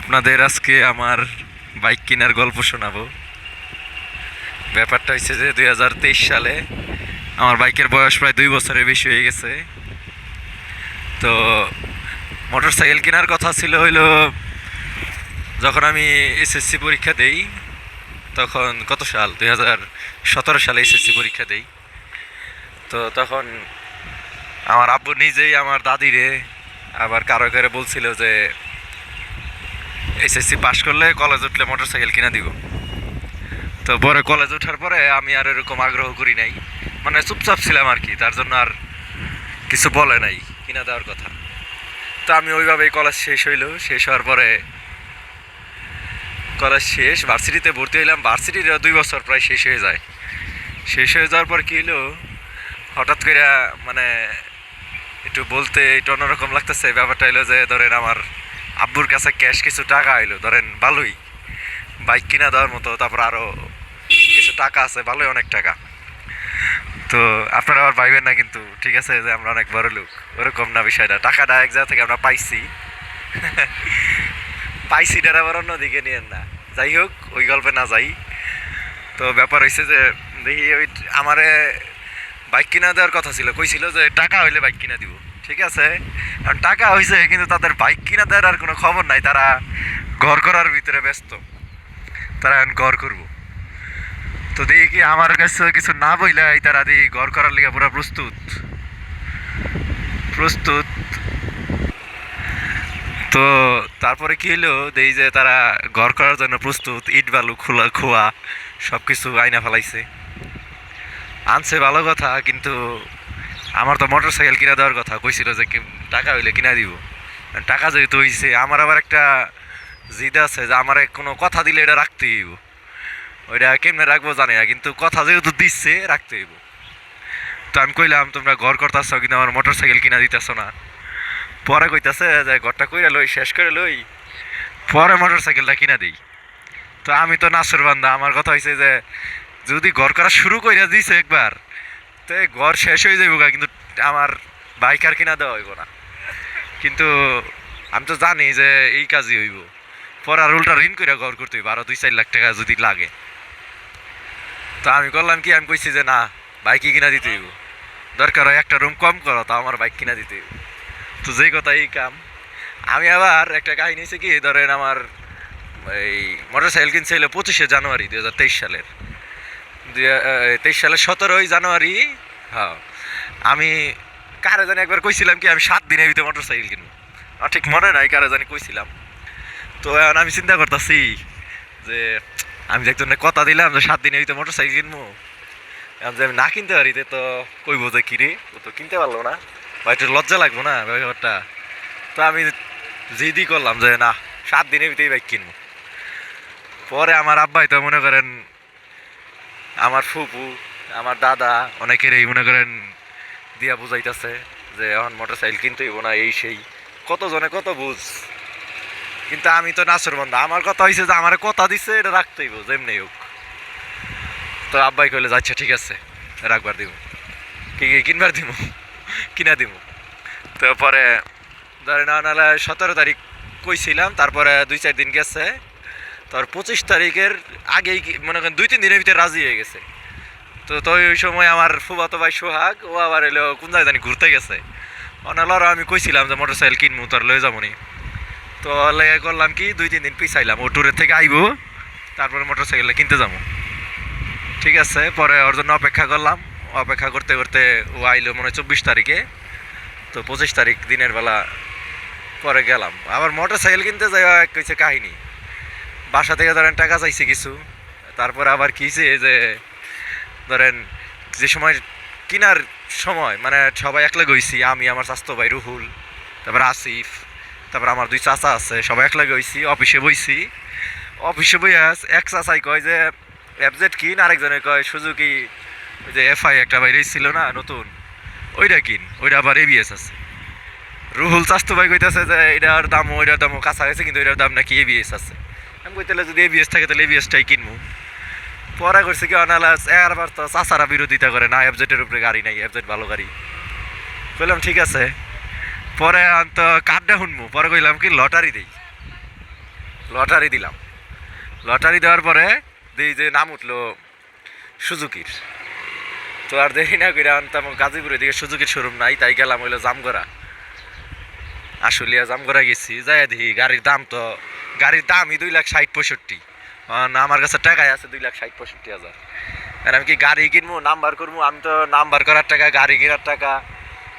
আপনাদের আজকে আমার বাইক কেনার গল্প শোনাবো। ব্যাপারটা হচ্ছে যে দুই হাজার তেইশ সালে আমার বাইকের বয়স প্রায় দুই বছরের বেশি হয়ে গেছে। তো মোটর সাইকেল কেনার কথা ছিল হইল, যখন আমি এসএসসি পরীক্ষা দেই, তখন কত সাল? দুই হাজার সতেরো সালে এসএসসি পরীক্ষা দেই। তো তখন আমার আব্বু নিজেই আমার দাদিরে আবার কারও কারও বলছিল যে এসএসসি পাশ করলে কলেজ উঠলে মোটর সাইকেল কিনা দিব। তো পরে কলেজ ওঠার পরে আমি আর এরকম আগ্রহ করি নাই। মানে চুপচাপ ছিলাম আর কি, তার জন্য আর কিছু বলে নাই, কিনা দেওয়ার কথা। তো আমি ওইভাবেই কলেজ শেষ হইল। শেষ হওয়ার পরে কলেজ শেষ ভার্সিটিতে ভর্তি হইলাম। ভার্সিটির দুই বছর প্রায় শেষ হয়ে যায়। শেষ হয়ে যাওয়ার পর কী হলো হঠাৎ করে মানে একটু বলতে একটু অন্যরকম লাগতেছে। ব্যাপারটা হলো যে, ধরেন আমার আব্বুর কাছে ক্যাশ কিছু টাকা আইলো, ধরেন ভালোই। বাইক কিনা দেওয়ার মতো, তারপর আরও কিছু টাকা আছে, ভালোই অনেক টাকা। তো আপনারা আবার ভাইবেন না কিন্তু, ঠিক আছে যে আমরা অনেক বড় লোক, ওরকম না বিষয়টা। টাকাটা এক জায়গা থেকে আমরা পাইছি। পাইছি এটা আবার অন্যদিকে নিয়েন না। যাই হোক, ওই গল্পে না যাই। তো ব্যাপার হয়েছে যে, দেখি ওই আমারে বাইক কিনা দেওয়ার কথা ছিল। কইছিল যে টাকা হইলে বাইক কিনা দিব। ঠিক আছে? কারণ টাকা হয়েছে কিন্তু তাদের বাইক কিনা দেওয়ার আর কোনো খবর নাই। তারা ঘর করার ভিতরে ব্যস্ত। তারা এখন ঘর করব। তো দেখি আমার কাছে কিছু না বইলাই, তারা দেখি ঘর করার লিগে পুরো প্রস্তুত। প্রস্তুত। তো তারপরে কি হলো দেই যে তারা ঘর করার জন্য প্রস্তুত, ইট বালু খোলা, খোয়া সব কিছু আইনা ফেলাইছে। আনছে ভালো কথা, কিন্তু আমার তো মোটর সাইকেল কিনা দেওয়ার কথা। কইছিল যে টাকা হইলে কিনা দিব। টাকা যেহেতু হইছে আমার আবার একটা জিদ আছে যে আমার কোনো কথা দিলে এটা রাখতে হইব। ওইটা কেমনে রাখব জানি না, কিন্তু কথা যেহেতু দিচ্ছে, রাখতে হইব। তো আমি কইলাম, তোমরা ঘর করতেছ কিন্তু আমার মোটর সাইকেল কিনা দিতেছ না? পরে কইতাছে যে ঘরটা কইরা লই, শেষ করে লই। পরে মোটর সাইকেলটা কিনা দিই। তো আমি তো নাসর বান্দা, আমার কথা হয়েছে যে যদি ঘর করা শুরু কইরা দিছে একবার তো ঘর শেষ হয়ে যাইব কিন্তু আমার বাইক আর কিনা দেওয়া হইব না। কিন্তু আমি তো জানি যে এই কাজই হইব। পরে আর উল্টা ঋণ করে ঘর করতে হইব, আরও দুই চার লাখ টাকা যদি লাগে। তো আমি করলাম কি, আমি কইছি যে না বাইকই কিনা দিতে হইব। দরকার হয় একটা রুম কম করো তা আমার বাইক কিনা দিতে হইব। তো যেই কথা এই কাম। আমি আবার একটা কাহিনী হয়েছে কি, ধরেন আমার এই মোটর সাইকেল কিনছে পঁচিশে জানুয়ারি দু হাজার তেইশ সালের। তেইশ সালের সতেরোই জানুয়ারি। হ্যাঁ। আমি কারে জানি একবার কইছিলাম কি, আমি সাত দিনের ভিতরে মোটর সাইকেল কিনবো। আর ঠিক মনে নাই কারে জানি কইছিলাম। তো এখন আমি চিন্তা করতেছি যে, আমি যে একজনের কথা দিলাম যে সাত দিনের ভিতরে মোটর সাইকেল কিনবো। এখন যে আমি না কিনতে পারি, তে কইবো যে, কিরে, ও তো কিনতে পারল না। বা একটু লজ্জা লাগবো না ব্যাপারটা? তো আমি জিদি করলাম যে, না, সাত দিনের ভিতরেই বাইক কিনবো। পরে আমার আব্বাই তো মনে করেন আমার ফুপু, আমার দাদা, অনেকেরই মনে করেন দিয়া বুঝাইতেছে যে এখন মোটর সাইকেল কিনতে হইব না, এই সেই। কত জনে কত বুঝ? কিন্তু আমি তো নাচর বন্ধা। আমার কথা হয়েছে যে আমার কথা দিছে, এটা রাখতে হইব, যেমনি হোক। তো আব্বাই কইলে যাচ্ছে ঠিক আছে, রাখবার দিব কি কি, কিনবার দিব কিনা দিব তো পরে ধরে না নাহলে সতেরো তারিখ কইছিলাম, তারপরে দুই, চার দিন গেছে। তারপর পঁচিশ তারিখের আগেই মনে করেন দুই, তিন দিনের ভিতরে রাজি হয়ে গেছে। তো তো ওই সময় আমার ফুবাতো ভাই সোহাগ, ও আবার এলো কোন জায়গায় জানি ঘুরতে গেছে। অনালার আমি কইছিলাম যে মোটর সাইকেল কিনবো, তোর লয়ে যাব নি। তো লেগে করলাম কি, দুই, তিন দিন পিছাইলাম। ও ট্যুরের থেকে আইবো, তারপরে মোটর সাইকেলটা কিনতে যাব। ঠিক আছে, পরে ওর জন্য অপেক্ষা করলাম। অপেক্ষা করতে করতে ও আইলো মনে হয় চব্বিশ তারিখে। তো পঁচিশ তারিখ দিনের বেলা পরে গেলাম। আবার মোটর সাইকেল কিনতে যাওয়া এক কাহিনী। বাসা থেকে ধরেন টাকা চাইছে কিছু, তারপর আবার কিছে যে ধরেন যে সময় কিনার সময় মানে সবাই একলা গইছি, আমি, আমার স্বাস্থ্য ভাই রুহুল, তারপর আসিফ, তারপর আমার দুই চাচা আছে, সবাই একলা গইছি, অফিসে বইছি। অফিসে বই এক চাচাই কয় যে অ্যাপজেট কিন? আরেকজনে কয় সুজুকি ওই যে এফআই একটা বাইরে ছিল না, নতুন। ওইটা কিন, ওইটা আবার এবিএস আছে। রুহুল স্বাস্থ্য ভাই কইতেছে যে, এটার দাম ওইটার দামও কাছাকাছি, কিন্তু ওইটার দাম নাকি এবিএস আছে। আমি কই তাহলে যদি এবিএস থাকে তাহলে এবিএসটাই কিনবো। পরে করছে কি অনালা এবার তো চাচারা বিরোধিতা করে না এফজেটের উপরে গাড়ি নাই এফজেট ভালো গাড়ি। কইলাম, ঠিক আছে। পরে তো কার্ডটা শুনব পরে কইলাম কি, লটারি দেই। লটারি দিলাম। লটারি দেওয়ার পরে দেখি যে নাম উঠল সুজুকির। তো আর দেখি না কইরা তেমন গাজীপুরের দিকে সুজুকির শোরুম নাই, তাই গেলাম হইল জামগড়া। আশুলিয়া জামগড়া গেছি যাই দেখি গাড়ির দাম তো গাড়ির দামই দুই লাখ ষাট পঁয়ষট্টি। আমার কাছে টাকাই আছে দুই লাখ ষাট পঁয়ষট্টি হাজার। আর আমি কি গাড়ি কিনবো, নাম্বার করব? আমি তো নাম্বার করার টাকা, গাড়ি কেনার টাকা,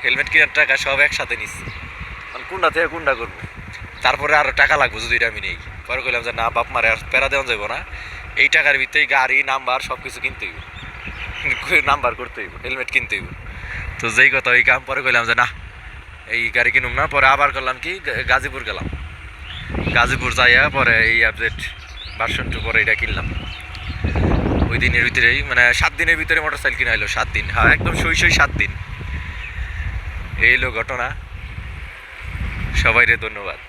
হেলমেট কেনার টাকা সব একসাথে নিচ্ছি। আমি কোনটা থেকে কোনটা করব? তারপরে আরও টাকা লাগবে যদি আমি নেই। পরে কইলাম যে না, বাপ মারে আর প্যারা দেওয়া যাব না। এই টাকার ভিতরেই গাড়ি, নাম্বার সব কিছু কিনতে নাম্বার করতে হইব, হেলমেট কিনতে হইব। তো যেই কথা ওই কাম, পরে কইলাম যে না, এই গাড়ি কিনুম না। পরে আবার করলাম কি গাজীপুর গেলাম। গাজীপুর যাইয়া পরে এই আপডেট ভার্সনটু পরে এটা কিনলাম। ওই দিনের ভিতরেই মানে সাত দিনের ভিতরে মোটর সাইকেল কিনা হলো সাত দিন। হ্যাঁ একদম সই সই সাত দিন। এই হলো ঘটনা। সবাইরে ধন্যবাদ।